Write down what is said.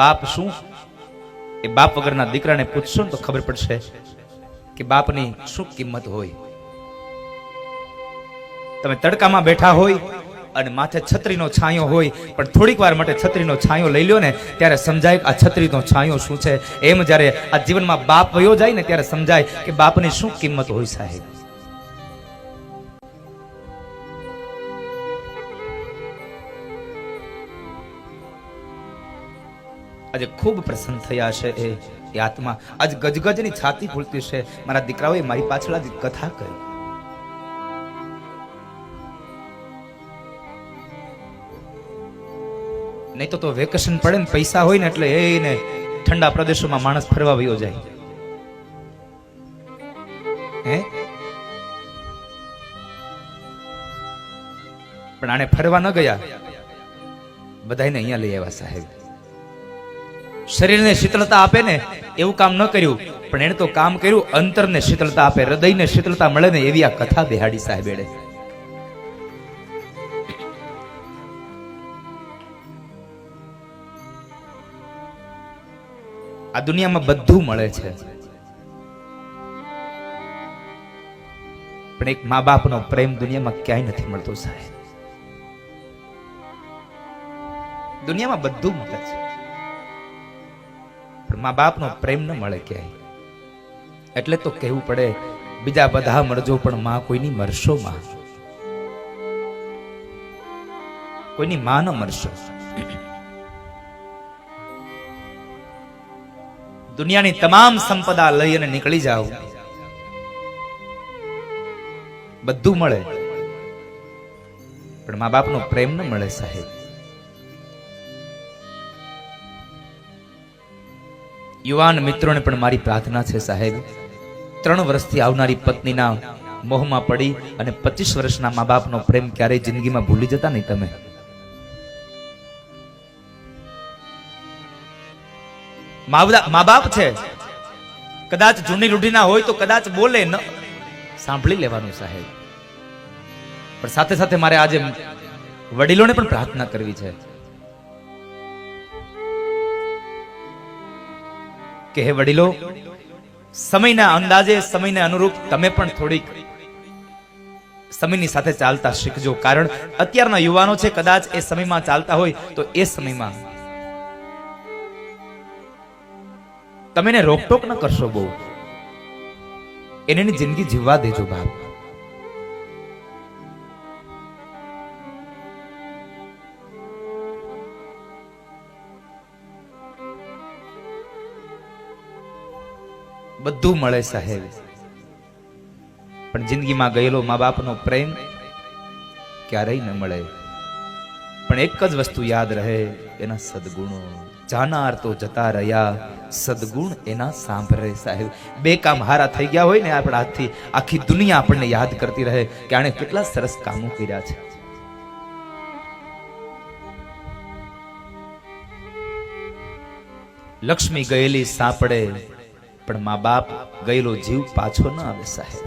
બાપ શું? એ બાપ વગરના દીકરાને પૂછશો ને તો ખબર પડશે કે બાપની શું કિંમત હોય. તમે તડકામાં બેઠા હોય અને માથે છત્રીનો છાંયો હોય, પણ થોડીક વાર માટે છત્રીનો છાંયો લઈ લ્યો ને, ત્યારે સમજાય આ છત્રીનો છાંયો શું છે? એમ જ્યારે આ જીવનમાં બાપ વયો જાય ને, ત્યારે સમજાય કે બાપની શું કિંમત હોય સાહેબ? આજે ખૂબ પ્રસન્ન થયા છે એ આત્મા. આજ ગજગજની છાતી ફૂલતી છે. મારા દીકરાઓએ મારી પાછળ આજ કથા કરી. નહીં તો તો વેકેશન પડે ને પૈસા હોય ને એટલે એને ઠંડા પ્રદેશોમાં માણસ ફરવા વયો જાય. હે? પણ આને ફરવા ન ગયા. બધાને અહીંયા લઈ આવ્યા સાહેબ. શરીરને શીતળતા આપે ને એવું કામ ન કર્યું. પણ એણે તો કામ કર્યું, અંતરને શીતળતા આપે, હૃદયને શીતળતા મળે ને એવી આ કથા બિહાડી સાહેબ એણે. આ દુનિયામાં બધું મળે છે. પણ એક મા બાપનો પ્રેમ દુનિયામાં ક્યાંય નથી મળતો સાહેબ. દુનિયામાં બધું મળે છે. મા બાપનો પ્રેમ ન મળે ક્યાંય. એટલે તો કહેવું પડે, બીજા બધા મરજો પણ માં કોઈની મરશો માં? કોઈની માં ન મરશો? દુનિયાની તમામ સંપદા લઈ અને નીકળી જાઓ. બધું મળે. પણ મા બાપનો પ્રેમ ન મળે સાહેબ. યુવાન મિત્રોને પણ મારી પ્રાર્થના છે, સાહેબ. ત્રણ વર્ષથી આવનારી પત્નીના મોહમાં પડી અને પચીસ વર્ષના મા બાપનો પ્રેમ ક્યારેય જિંદગીમાં ભૂલી જતા નહીં તમે. મા બાપ છે. કદાચ જૂની રૂઢીના હોય તો કદાચ બોલે ન સાંભળી લેવાનું, સાહેબ. પણ સાથે સાથે મારે આજે વડીલોને પણ પ્રાર્થના કરવી છે. કે હે વડીલો, સમયના અંદાજે, સમયને અનુરૂપ તમે પણ થોડીક સમયની સાથે ચાલતા શીખજો. કારણ અત્યારના યુવાનો છે, કદાચ એ સમયમાં ચાલતા હોય તો એ સમયમાં તમે રોકટોક ન કરશો બહુ. એની જિંદગી જીવવા દેજો બાપ. બધું મળે સાહેબ. પણ જિંદગીમાં ગયેલો મા બાપનો પ્રેમ ક્યારેય ન મળે. પણ એક જ વસ્તુ યાદ રહે, એના સદગુણો. જાનાર તો જતા રહ્યા, સદગુણ એના સાંભળે સાહેબ. બે કામ હારા થઈ ગયા હોય ને આપણા હાથથી, આખી દુનિયા આપણને યાદ કરતી રહે કે આણે કેટલા સરસ કામો કર્યા છે. લક્ષ્મી ગયેલી સાંપડે પણ મા બાપ ગયેલો જીવ પાછો ન આવે સાહેબ.